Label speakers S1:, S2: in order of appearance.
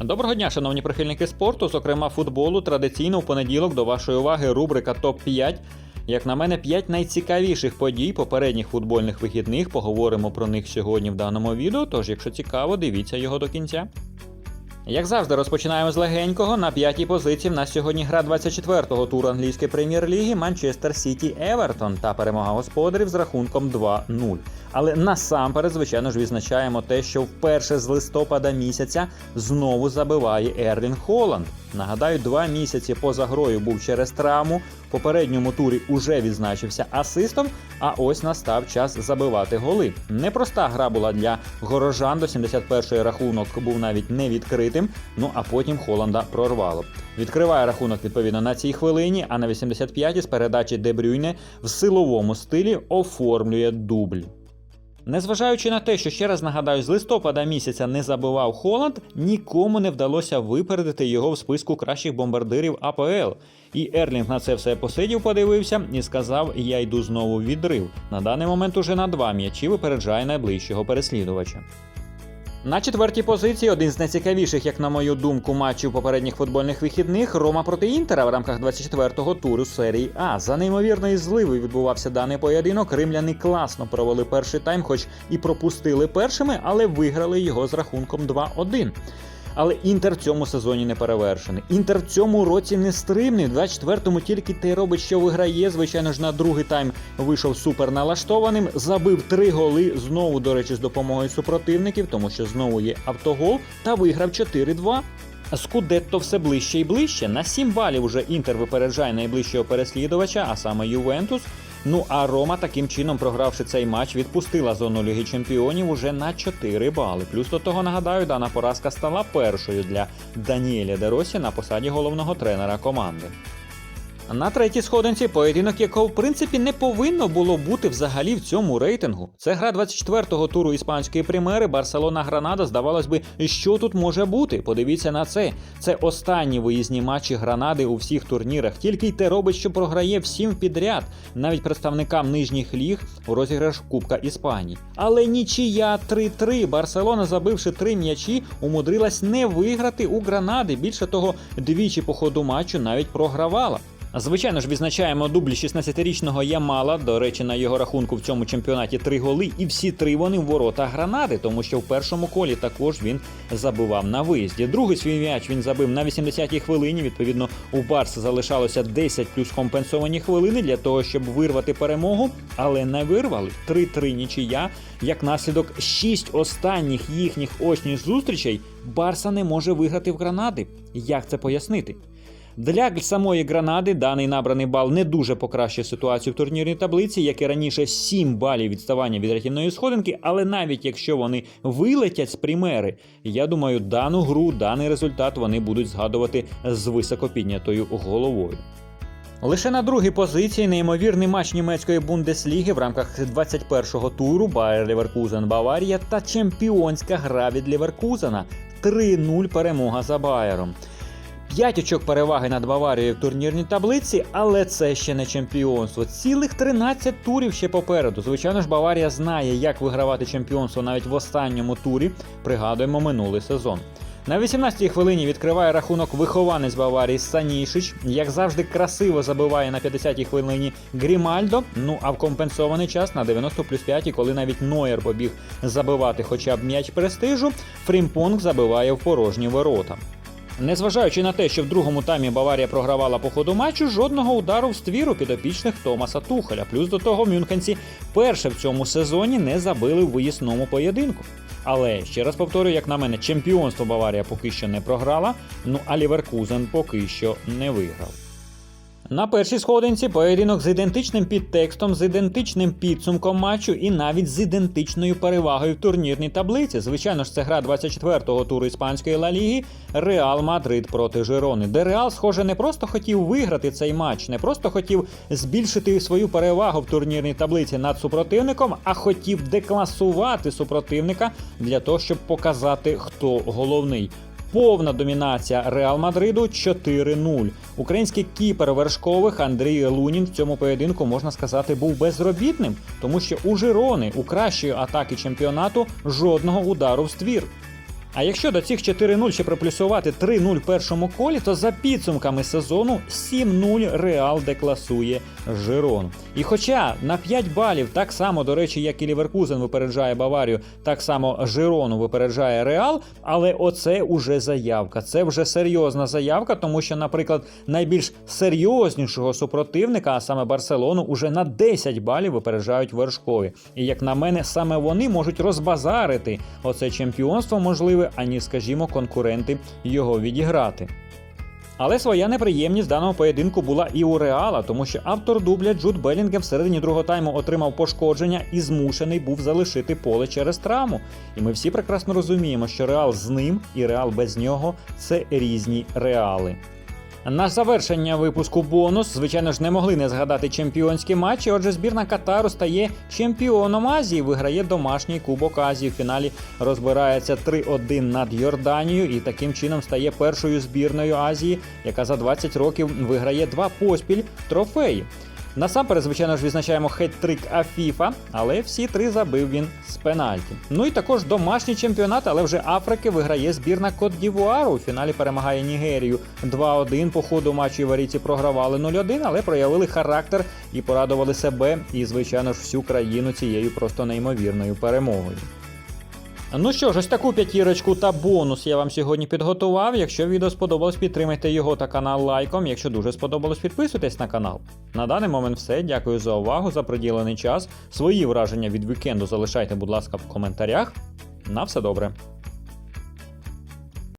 S1: Доброго дня, шановні прихильники спорту, зокрема футболу. Традиційно в понеділок до вашої уваги рубрика Топ 5 Як на мене, 5 найцікавіших подій попередніх футбольних вихідних. Поговоримо про них сьогодні в даному відео. Тож, якщо цікаво, дивіться його до кінця. Як завжди, розпочинаємо з легенького. На п'ятій позиції в нас сьогодні гра 24-го туру англійської прем'єр-ліги Манчестер Сіті Евертон та перемога господарів з рахунком 2-0. Але насамперед, звичайно ж, відзначаємо те, що вперше з листопада місяця знову забиває Ерлін Холланд. Нагадаю, два місяці поза грою був через травму. В попередньому турі уже відзначився асистом. А ось настав час забивати голи. Непроста гра була для горожан. До 71-ї рахунок був навіть не відкритим. Ну а потім Холланда прорвало. Відкриває рахунок відповідно на цій хвилині. А на 85-й з передачі Дебрюйне в силовому стилі оформлює дубль. Незважаючи на те, що ще раз нагадаю, з листопада місяця не забивав Холланд, нікому не вдалося випередити його в списку кращих бомбардирів АПЛ. І Ерлінг на це все посидів, подивився і сказав: Я йду знову в відрив. На даний момент уже на два м'ячі випереджає найближчого переслідувача. На четвертій позиції один з найцікавіших, як на мою думку, матчів попередніх футбольних вихідних Рома проти Інтера в рамках 24-го туру серії А. За неймовірної зливи відбувався даний поєдинок. Римляни класно провели перший тайм, хоч і пропустили першими, але виграли його з рахунком 2-1. Але Інтер в цьому сезоні не перевершений. Інтер в цьому році не стримний. В 24-му тільки те робить, що виграє. Звичайно ж, на другий тайм вийшов супер налаштованим, забив три голи знову, до речі, з допомогою супротивників, тому що знову є автогол, та виграв 4-2. Скудетто все ближче і ближче. На 7 балів уже Інтер випереджає найближчого переслідувача, а саме Ювентус. Ну а Рома таким чином, програвши цей матч, відпустила зону Ліги Чемпіонів уже на 4 бали. Плюс до того нагадаю, дана поразка стала першою для Даніеля Деросі на посаді головного тренера команди. На третій сходинці поєдинок, якого в принципі не повинно було бути взагалі в цьому рейтингу. Це гра 24-го туру іспанської прем'єри Барселона Гранада. Здавалось би, що тут може бути. Подивіться на це. Це останні виїзні матчі Гранади у всіх турнірах. Тільки й те робить, що програє всім підряд, навіть представникам нижніх ліг у розіграш Кубка Іспанії. Але нічия 3-3. Барселона, забивши три м'ячі, умудрилась не виграти у Гранади. Більше того, двічі по ходу матчу навіть програвала. Звичайно ж, відзначаємо дубль 16-річного Ямала. До речі, на його рахунку в цьому чемпіонаті три голи, і всі три вони в ворота гранади, тому що в першому колі також він забивав на виїзді. Другий свій м'яч він забив на 80-й хвилині. Відповідно, у Барс залишалося 10 плюс компенсовані хвилини для того, щоб вирвати перемогу, але не вирвали 3-3 нічия. Як наслідок, шість останніх їхніх очних зустрічей Барса не може виграти в гранади. Як це пояснити? Для самої Гранади даний набраний бал не дуже покращує ситуацію в турнірній таблиці, як і раніше 7 балів відставання від рятівної сходинки. Але навіть якщо вони вилетять з примери, я думаю, дану гру, даний результат вони будуть згадувати з високо піднятою головою. Лише на другій позиції неймовірний матч німецької бундесліги в рамках 21-го туру Байер Ліверкузен Баварія та чемпіонська гра від Ліверкузена 3-0 перемога за Байером. П'ять очок переваги над Баварією в турнірній таблиці, але це ще не чемпіонство. Цілих 13 турів ще попереду. Звичайно ж, Баварія знає, як вигравати чемпіонство навіть в останньому турі. Пригадуємо минулий сезон. На 18-й хвилині відкриває рахунок вихованець Баварії Санішич. Як завжди, красиво забиває на 50-й хвилині Грімальдо. Ну а в компенсований час на 90 плюс 5, коли навіть Нойер побіг забивати хоча б м'яч престижу, Фрімпонг забиває в порожні ворота. Незважаючи на те, що в другому таймі Баварія програвала по ходу матчу, жодного удару в ствіру підопічних Томаса Тухеля. Плюс до того мюнхенці перше в цьому сезоні не забили в виїсному поєдинку. Але ще раз повторюю, як на мене, чемпіонство Баварія поки що не програла, ну а Ліверкузен поки що не виграв. На першій сходинці поєдинок з ідентичним підтекстом, з ідентичним підсумком матчу і навіть з ідентичною перевагою в турнірній таблиці. Звичайно ж, це гра 24-го туру іспанської Ла Ліги Реал Мадрид проти Жирони, де Реал, схоже, не просто хотів виграти цей матч, не просто хотів збільшити свою перевагу в турнірній таблиці над супротивником, а хотів декласувати супротивника для того, щоб показати, хто головний. Повна домінація Реал Мадриду 4-0. Український кіпер вершкових Андрій Лунін в цьому поєдинку можна сказати був безробітним, тому що у Жирони у кращої атаки чемпіонату жодного удару в ствір. А якщо до цих 4-0 ще приплюсувати 3-0 першому колі, то за підсумками сезону 7-0 Реал декласує Жирон. І хоча на 5 балів, так само, до речі, як і Ліверкузен випереджає Баварію, так само Жирону випереджає Реал, але оце уже заявка. Це вже серйозна заявка, тому що, наприклад, найбільш серйознішого супротивника, а саме Барселону, уже на 10 балів випереджають вершкові. І як на мене, саме вони можуть розбазарити оце чемпіонство можливе, ані, скажімо, конкуренти його відіграти. Але своя неприємність даного поєдинку була і у Реала, тому що автор дубля Джуд Белінгем всередині другого тайму отримав пошкодження і змушений був залишити поле через травму. І ми всі прекрасно розуміємо, що Реал з ним і Реал без нього це різні реали. На завершення випуску бонус, звичайно ж, не могли не згадати чемпіонські матчі. Отже, збірна Катару стає чемпіоном Азії, виграє домашній Кубок Азії. В фіналі розбирається 3-1 над Йорданією і таким чином стає першою збірною Азії, яка за 20 років виграє два поспіль трофеї. Насамперед, звичайно ж, відзначаємо хет-трик Афіфа, але всі три забив він з пенальті. Ну і також домашній чемпіонат, але вже Африки виграє збірна Кот Дівуару. У фіналі перемагає Нігерію 2-1. По ходу матчу іварійці програвали 0-1, але проявили характер і порадували себе і, звичайно ж, всю країну цією просто неймовірною перемогою. Ну що ж, ось таку п'ятірочку та бонус я вам сьогодні підготував. Якщо відео сподобалось, підтримайте його та канал лайком. Якщо дуже сподобалось, підписуйтесь на канал. На даний момент все. Дякую за увагу, за приділений час. Свої враження від вікенду залишайте, будь ласка, в коментарях. На все добре.